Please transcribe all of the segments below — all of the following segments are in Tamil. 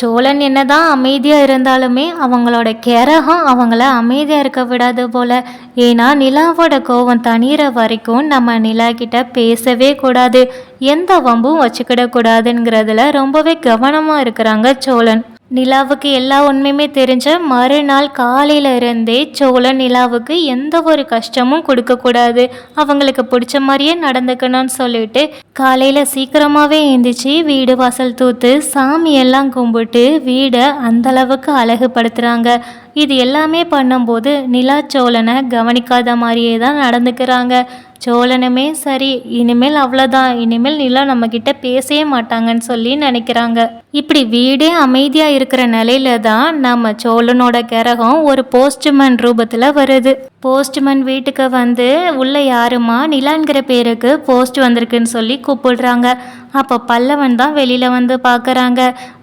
சோழன் என்னதான் அமைதியாக இருந்தாலுமே அவங்களோட கிரகம் அவங்கள அமைதியாக இருக்க விடாது போல. ஏன்னா நிலாவோட கோவம் தணிகிற வரைக்கும் நம்ம நிலா கிட்ட பேசவே கூடாது. எந்த வம்பும் வச்சுக்கிடக்கூடாதுங்கிறதுல ரொம்பவே கவனமாக இருக்கிறாங்க சோழன். நிலாவுக்கு எல்லா உண்மையுமே தெரிஞ்ச மறுநாள் காலையில இருந்தே சோழன் நிலாவுக்கு எந்த ஒரு கஷ்டமும் கொடுக்கக்கூடாது அவங்களுக்கு பிடிச்ச மாதிரியே நடந்துக்கணும்னு சொல்லிட்டு காலையில சீக்கிரமாவே எழுந்திரிச்சு வீடு வாசல் தூத்து சாமி எல்லாம் கும்பிட்டு வீடை அந்த அளவுக்கு அழகுபடுத்துறாங்க. இது எல்லாமே பண்ணும்போது நிலா சோழனை கவனிக்காத மாதிரியே தான் நடந்துக்கிறாங்க. சோழனுமே சரி இனிமேல் அவ்வளோதான் இனிமேல் நிலா நம்மக்கிட்ட பேசவே மாட்டாங்கன்னு சொல்லி நினைக்கிறாங்க. இப்படி வீடே அமைதியாக இருக்கிற நிலையில தான் நம்ம சோழனோட கிரகம் ஒரு போஸ்ட்மேன் ரூபத்தில் வருது. போஸ்ட்மேன் வீட்டுக்கு வந்து உள்ள யாருமா? நிலாங்கிற பேருக்கு போஸ்ட் வந்திருக்குன்னு சொல்லி கூப்பிடுறாங்க. அப்போ பல்லவன் தான் வெளியில் வந்து பார்க்குறாங்க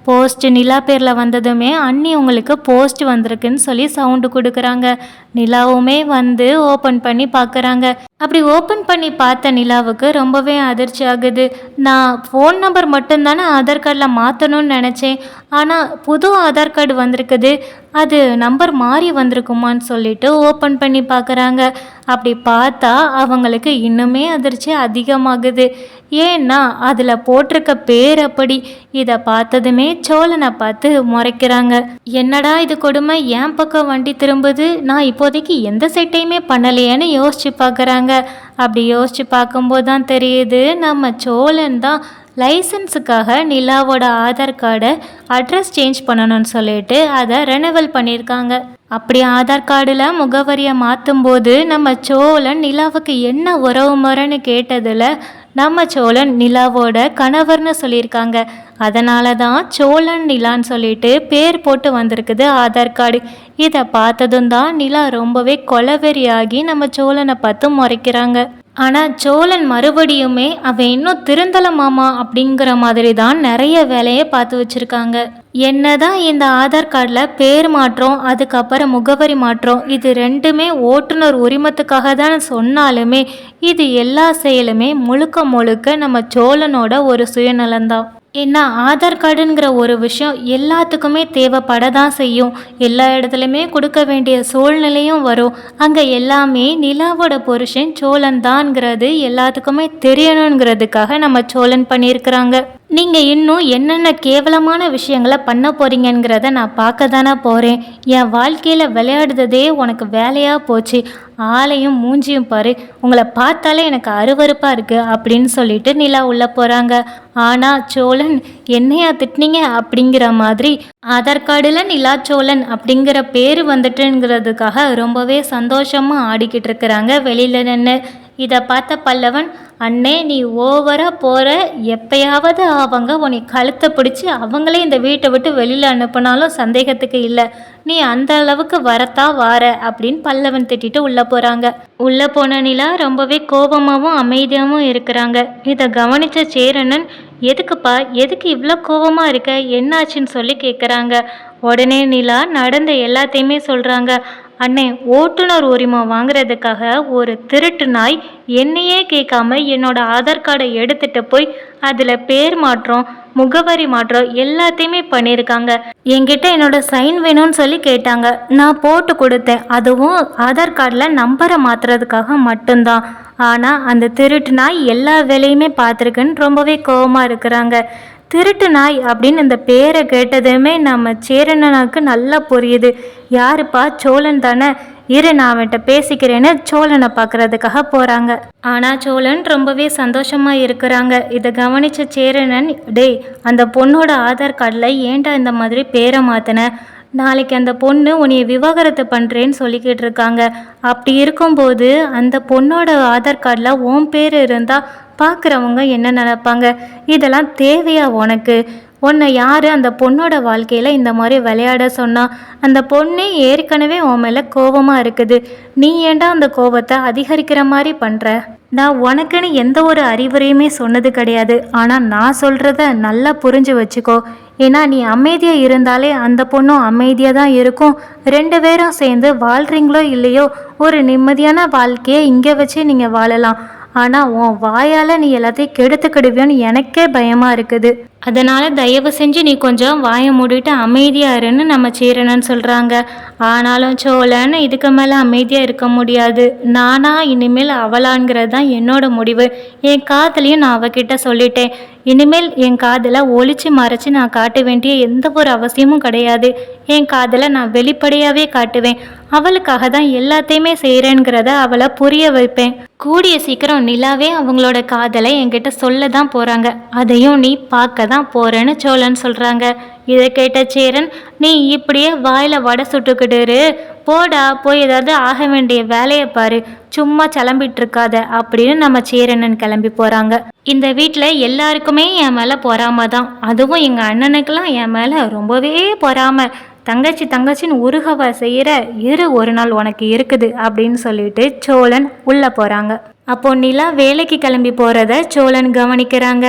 போஸ்ட் நிலா பேரில் வந்ததுமே அண்ணி உங்களுக்கு போஸ்ட் வந்திருக்குன்னு சொல்லி சவுண்டு கொடுக்குறாங்க. நிலாவுமே வந்து ஓப்பன் பண்ணி பார்க்குறாங்க அப்படி ஓப்பன் பண்ணி பார்த்த நிலாவுக்கு ரொம்பவே அதிர்ச்சி ஆகுது. நான் ஃபோன் நம்பர் மட்டும்தானே ஆதார் கார்டில் மாற்றணும்னு நினச்சேன். ஆனால் புது ஆதார் கார்டு வந்திருக்குது. அது நம்பர் மாறி வந்திருக்குமான்னு சொல்லிட்டு ஓப்பன் பண்ணி பார்க்குறாங்க. அப்படி பார்த்தா அவங்களுக்கு இன்னுமே அதிர்ச்சி அதிகமாகுது. ஏன்னா அதில் போட்டிருக்க பேர் அப்படி. இதை பார்த்ததுமே சோழனை பார்த்து முறைக்கிறாங்க. என்னடா இது கொடுமை? என் பக்கம் வண்டி திரும்புது? நான் இப்போதைக்கு எந்த செட்டையுமே பண்ணலையேன்னு யோசிச்சு பார்க்குறாங்க. அப்படி யோசிச்சு பார்க்கும்போது தான் தெரியுது நம்ம சோழன் தான் லைசன்ஸுக்காக நிலாவோட ஆதார் கார்டை அட்ரஸ் சேஞ்ச் பண்ணணும்னு சொல்லிட்டு அதை ரெனவல் பண்ணியிருக்காங்க. அப்படி ஆதார் கார்டில் முகவரியை மாற்றும்போது நம்ம சோழன் நிலாவுக்கு என்ன உறவு முறைன்னு கேட்டதில் நம்ம சோழன் நிலாவோட கணவர்னு சொல்லியிருக்காங்க. அதனால தான் சோழன் நிலான்னு சொல்லிட்டு பேர் போட்டு வந்திருக்குது ஆதார் கார்டு. இதை பார்த்ததும் தான் நிலா ரொம்பவே கொலவெறியாகி நம்ம சோழனை பார்த்து முறைக்கிறாங்க. ஆனால் சோழன் மறுபடியுமே அவன் இன்னும் திருந்தல மாமா அப்படிங்கிற மாதிரி தான் நிறைய வேலையை பார்த்து வச்சுருக்காங்க. என்னதான் இந்த ஆதார் கார்டில் பேர் மாற்றம் அதுக்கப்புறம் முகவரி மாற்றம் இது ரெண்டுமே ஓட்டுநர் உரிமத்துக்காக தான் சொன்னாலுமே இது எல்லா செயலுமே முழுக்க முழுக்க நம்ம சோழனோட ஒரு சுயநலம்தான். ஏன்னா ஆதார் கார்டுங்கிற ஒரு விஷயம் எல்லாத்துக்குமே தேவைப்பட தான் செய்யும். எல்லா இடத்துலையுமே கொடுக்க வேண்டிய சூழ்நிலையும் வரும். அங்கே எல்லாமே நிலாவோட புருஷன் சோழன் தான்ங்கிறது எல்லாத்துக்குமே தெரியணுங்கிறதுக்காக நம்ம சோழன் பண்ணியிருக்கிறாங்க. நீங்கள் இன்னும் என்னென்ன கேவலமான விஷயங்களை பண்ண போகிறீங்கங்கிறத நான் பார்க்க தானே போகிறேன் என் வாழ்க்கையில் விளையாடுறதே உனக்கு வேலையாக போச்சு. ஆளையும் மூஞ்சியும் பாரு. உங்களை பார்த்தாலே எனக்கு அருவருப்பாக இருக்குது அப்படின்னு சொல்லிட்டு நிலா உள்ளே போகிறாங்க ஆனால் சோழன் என்னையா திட்டினீங்க? அப்படிங்கிற மாதிரி ஆதார் கார்டில் நிலா சோழன் அப்படிங்கிற பேர் வந்துட்டுங்கிறதுக்காக ரொம்பவே சந்தோஷமாக ஆடிக்கிட்டு இருக்கிறாங்க வெளியில் நின்று இதை பார்த்த பல்லவன் அண்ணே நீ ஓவராக போகிற எப்பயாவது அவங்க உன்னை கழுத்தை பிடிச்சி அவங்களே இந்த வீட்டை விட்டு வெளியில் அனுப்புனாலும் சந்தேகத்துக்கு இல்லை. நீ அந்த அளவுக்கு வரத்தா வார அப்படின்னு பல்லவன் திட்டிட்டு உள்ளே போகிறாங்க உள்ளே போன நிலா ரொம்பவே கோபமாகவும் அமைதியாகவும் இருக்கிறாங்க. இதை கவனித்த சேரனன் எதுக்குப்பா எதுக்கு இவ்வளோ கோபமாக இருக்க? என்னாச்சுன்னு சொல்லி கேட்குறாங்க உடனே நிலா நடந்த எல்லாத்தையுமே சொல்கிறாங்க அண்ணே ஓட்டுநர் உரிமம் வாங்குறதுக்காக ஒரு திருட்டு நாய் என்னையே கேட்காம என்னோட ஆதார் கார்டை எடுத்துட்டு போய் அதில் பேர் மாற்றம் முகவரி மாற்றம் எல்லாத்தையுமே பண்ணியிருக்காங்க. என்கிட்ட என்னோட சைன் வேணும்னு சொல்லி கேட்டாங்க. நான் போட்டு கொடுத்தேன். அதுவும் ஆதார் கார்டில் நம்பரை மாற்றுறதுக்காக மட்டும்தான். ஆனால் அந்த திருட்டு நாய் எல்லா வேலையுமே பார்த்துருக்குன்னு ரொம்பவே கோவமாக இருக்கிறாங்க. திருட்டு நாய் அப்படின்னு இந்த பேரை கேட்டதுமே நம்ம சேரனனுக்கு நல்லா புரியுது. யாருப்பா? சோழன் தானே? இரு நான் அவன்கிட்ட பேசிக்கிறேன்னு சோழனை பார்க்கறதுக்காக போகிறாங்க ஆனால் சோழன் ரொம்பவே சந்தோஷமாக இருக்கிறாங்க. இதை கவனித்த சேரனன் டேய் அந்த பொண்ணோட ஆதார் கார்டில் ஏன்டா இந்த மாதிரி பேரை மாற்றின நாளைக்கு அந்த பொண்ணு உன்னைய விவாகரத்து பண்ணுறேன்னு சொல்லிக்கிட்டு இருக்காங்க. அப்படி இருக்கும்போது அந்த பொண்ணோட ஆதார் கார்டில் ஓம் பேர் இருந்தால் பார்க்குறவங்க என்ன நினைப்பாங்க? இதெல்லாம் தேவையா உனக்கு? உன்னை யார் அந்த பொண்ணோட வாழ்க்கையில் இந்த மாதிரி விளையாட சொன்னா? அந்த பொண்ணே ஏற்கனவே உன் மேலே கோபமாக இருக்குது. நீ ஏன்டா அந்த கோபத்தை அதிகரிக்கிற மாதிரி பண்ணுற நான் உனக்குன்னு எந்த ஒரு அறிவுரையுமே சொன்னது கிடையாது. ஆனால் நான் சொல்கிறத நல்லா புரிஞ்சு வச்சுக்கோ. ஏன்னா நீ அமைதியாக இருந்தாலே அந்த பொண்ணும் அமைதியாக தான் இருக்கும். ரெண்டு பேரும் சேர்ந்து வாழ்கிறீங்களோ இல்லையோ ஒரு நிம்மதியான வாழ்க்கையை இங்கே வச்சு நீங்கள் வாழலாம். ஆனால் உன் வாயால் நீ எல்லாத்தையும் கெடுத்துக்கிடுவியோன்னு எனக்கே பயமாக இருக்குது. அதனால் தயவு செஞ்சு நீ கொஞ்சம் வாயை மூடிட்டு அமைதியாக இருன்னு நம்ம சீரனன்னு சொல்கிறாங்க ஆனாலும் சோழன்னு இதுக்கு மேலே அமைதியாக இருக்க முடியாது. நானா இனிமேல் அவளாங்கிறது தான் என்னோட முடிவு. என் காதலையும் நான் அவகிட்ட சொல்லிட்டேன். இனிமேல் என் காதலை ஒழிச்சு மறைச்சு நான் காட்ட வேண்டிய எந்த ஒரு அவசியமும் கிடையாது. என் காதலை நான் வெளிப்படையாகவே காட்டுவேன். அவளுக்காக தான் எல்லாத்தையுமே செய்கிறேங்கிறத அவளை புரிய வைப்பேன். கூடிய சீக்கிரம் நிலாவே அவங்களோட காதலை என்கிட்ட சொல்ல தான் போகிறாங்க அதையும் நீ பார்க்க தான் போகிறேன்னு சோழன் சொல்கிறாங்க இதை கேட்ட சேரன் நீ இப்படியே வாயில் வடை சுட்டுக்கிட்டுரு போடா போய் ஏதாவது ஆக வேண்டிய வேலையை பாரு. சும்மா கிளம்பிட்டு இருக்காத அப்படின்னு நம்ம சேரனன் கிளம்பி போகிறாங்க இந்த வீட்டில் எல்லாருக்குமே என் மேலே பொறாம தான். அதுவும் எங்கள் அண்ணனுக்கெல்லாம் என் மேலே ரொம்பவே பொறாமல் தங்கச்சி தங்கச்சின்னு உருகவா செய்கிற இரு ஒரு நாள் உனக்கு இருக்குது அப்படின்னு சொல்லிட்டு சோழன் உள்ளே போகிறாங்க அப்போ நிலா வேலைக்கு கிளம்பி போகிறத சோழன் கவனிக்கிறாங்க.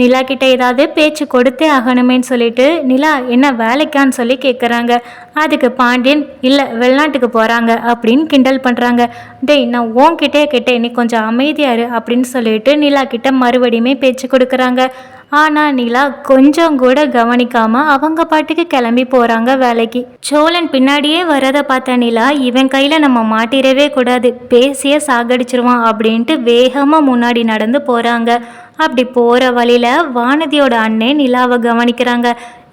நிலா கிட்ட ஏதாவது பேச்சு கொடுத்தே ஆகணுமேன்னு சொல்லிட்டு நிலா என்ன வேலைக்கான்னு சொல்லி கேட்குறாங்க அதுக்கு பாண்டியன் இல்லை வெளிநாட்டுக்கு போகிறாங்க அப்படின்னு கிண்டல் பண்ணுறாங்க டேய் நான் உன்கிட்டே கேட்டேன். நீ கொஞ்சம் அமைதியாரு அப்படின்னு சொல்லிட்டு நிலா கிட்ட மறுபடியுமே பேச்சு கொடுக்குறாங்க. ஆனால் நிலா கொஞ்சம் கூட கவனிக்காம அவங்க பாட்டுக்கு கிளம்பி போகிறாங்க வேலைக்கு. சோழன் பின்னாடியே வரதை பார்த்த நிலா இவன் கையில் நம்ம மாட்டிடவே கூடாது. பேசியே சாகடிச்சிருவான் அப்படின்ட்டு வேகமாக முன்னாடி நடந்து போகிறாங்க அப்படி போகிற வழியில் வானதியோட அண்ணே நிலாவை கவனிக்கிறாங்க.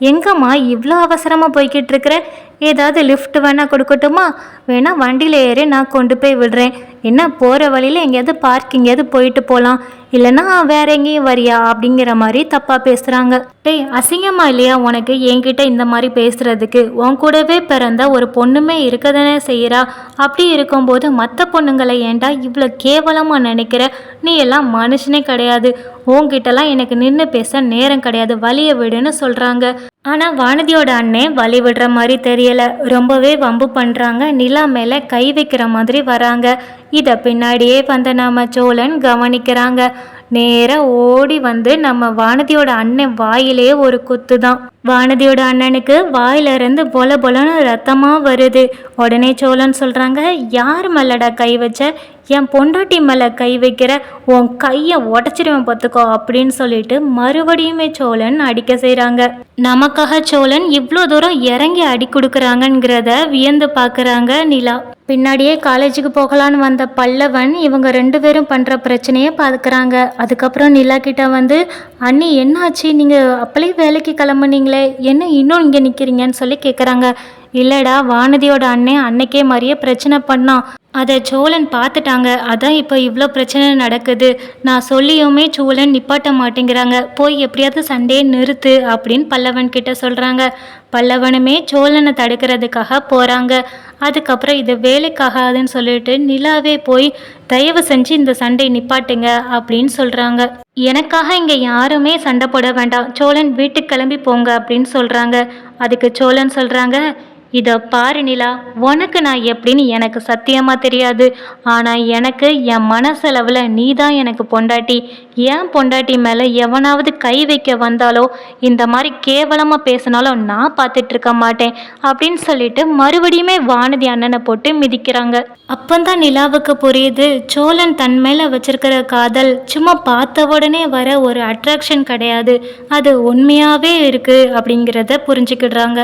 எங்கம்மா இவ்வளோ அவசரமாக போய்கிட்டு இருக்கிற? ஏதாவது லிஃப்ட் வேணால் கொடுக்கட்டுமா? வேணால் வண்டியில் ஏறி நான் கொண்டு போய் விடுறேன். என்ன போகிற வழியில் எங்கேயாவது பார்க் எங்கேயாவது போயிட்டு போகலாம் இல்லைன்னா வேற எங்கேயும் வரியா? அப்படிங்கிற மாதிரி தப்பாக பேசுகிறாங்க டேய் அசிங்கமா இல்லையா உனக்கு? என்கிட்ட இந்த மாதிரி பேசுகிறதுக்கு உன் கூடவே பிறந்த ஒரு பொண்ணுமே இருக்க தானே செய்கிறா அப்படி இருக்கும்போது மற்ற பொண்ணுங்களை ஏன்டா இவ்வளோ கேவலமாக நினைக்கிற? நீ எல்லாம் மனுஷனே கிடையாது. உன்கிட்டலாம் எனக்கு நின்று பேச நேரம் கிடையாது. வழியை விடுன்னு சொல்கிறாங்க ஆனால் வானதியோட அண்ணன் வழி விடுற மாதிரி தெரியல. ரொம்பவே வம்பு பண்ணுறாங்க நிலா மேலே கை வைக்கிற மாதிரி வராங்க. இதை பின்னாடியே வந்த நம்ம சோழன் கவனிக்கிறாங்க. நேராக ஓடி வந்து நம்ம வானதியோட அண்ணன் வாயிலே ஒரு குத்து தான் வானதியோட அண்ணனுக்கு வாயிலிருந்து பொல பொலன்னு ரத்தமாக வருது. உடனே சோழன் சொல்கிறாங்க யார் மேலடா கை வச்ச? என் பொண்டாட்டி மேலே கை வைக்கிற உன் கையை உடச்சிடுவேன் பார்த்துக்கோ அப்படின்னு சொல்லிட்டு மறுபடியுமே சோழன் அடிக்க செய்கிறாங்க நமக்காக சோழன் இவ்வளோ தூரம் இறங்கி அடி கொடுக்குறாங்கங்கிறத வியந்து பார்க்குறாங்க நிலா. பின்னாடியே காலேஜுக்கு போகலான்னு வந்த பல்லவன் இவங்க ரெண்டு பேரும் பண்ணுற பிரச்சனையை பார்க்குறாங்க. அதுக்கப்புறம் நிலா கிட்ட வந்து அண்ணி என்னாச்சு? நீங்கள் அப்பளே வேலைக்கு கிளம்புனீங்களே. என்ன இன்னும் இங்கே நிற்கிறீங்கன்னு சொல்லி கேட்குறாங்க இல்லைடா வானதியோட அண்ணன் அன்னைக்கே மாதிரியே பிரச்சனை பண்ணான் அதை சோழன் பார்த்துட்டாங்க அதான் இப்போ இவ்வளோ பிரச்சனை நடக்குது. நான் சொல்லியுமே சோழன் நிப்பாட்ட மாட்டேங்கிறாங்க. போய் எப்படியாவது சண்டையை நிறுத்து அப்படின்னு பல்லவன் கிட்ட சொல்கிறாங்க பல்லவனுமே சோழனை தடுக்கிறதுக்காக போகிறாங்க அதுக்கப்புறம் இது வேலைக்காகாதுன்னு சொல்லிட்டு நிலாவே போய் தயவு செஞ்சு இந்த சண்டை நிப்பாட்டுங்க அப்படின்னு சொல்கிறாங்க எனக்காக இங்கே யாருமே சண்டை போட வேண்டாம். சோழன் வீட்டுக்கு கிளம்பி போங்க அப்படின்னு சொல்கிறாங்க அதுக்கு சோழன் சொல்கிறாங்க இதை பாரு நிலா உனக்கு நான் எப்படின்னு எனக்கு சத்தியமாக தெரியாது. ஆனால் எனக்கு என் மனசளவில் நீ தான் எனக்கு பொண்டாட்டி. என் பொண்டாட்டி மேலே எவனாவது கை வைக்க வந்தாலோ இந்த மாதிரி கேவலமாக பேசினாலும் நான் பார்த்துட்டு இருக்க மாட்டேன் அப்படின்னு சொல்லிட்டு மறுபடியுமே வானதி அண்ணனை போட்டு மிதிக்கிறாங்க. அப்பந்தான் நிலாவுக்கு புரியுது சோழன் தன் மேலே வச்சிருக்கிற காதல் சும்மா பார்த்த உடனே வர ஒரு அட்ராக்ஷன் கிடையாது. அது உண்மையாகவே இருக்குது அப்படிங்கிறத புரிஞ்சுக்கிடுறாங்க.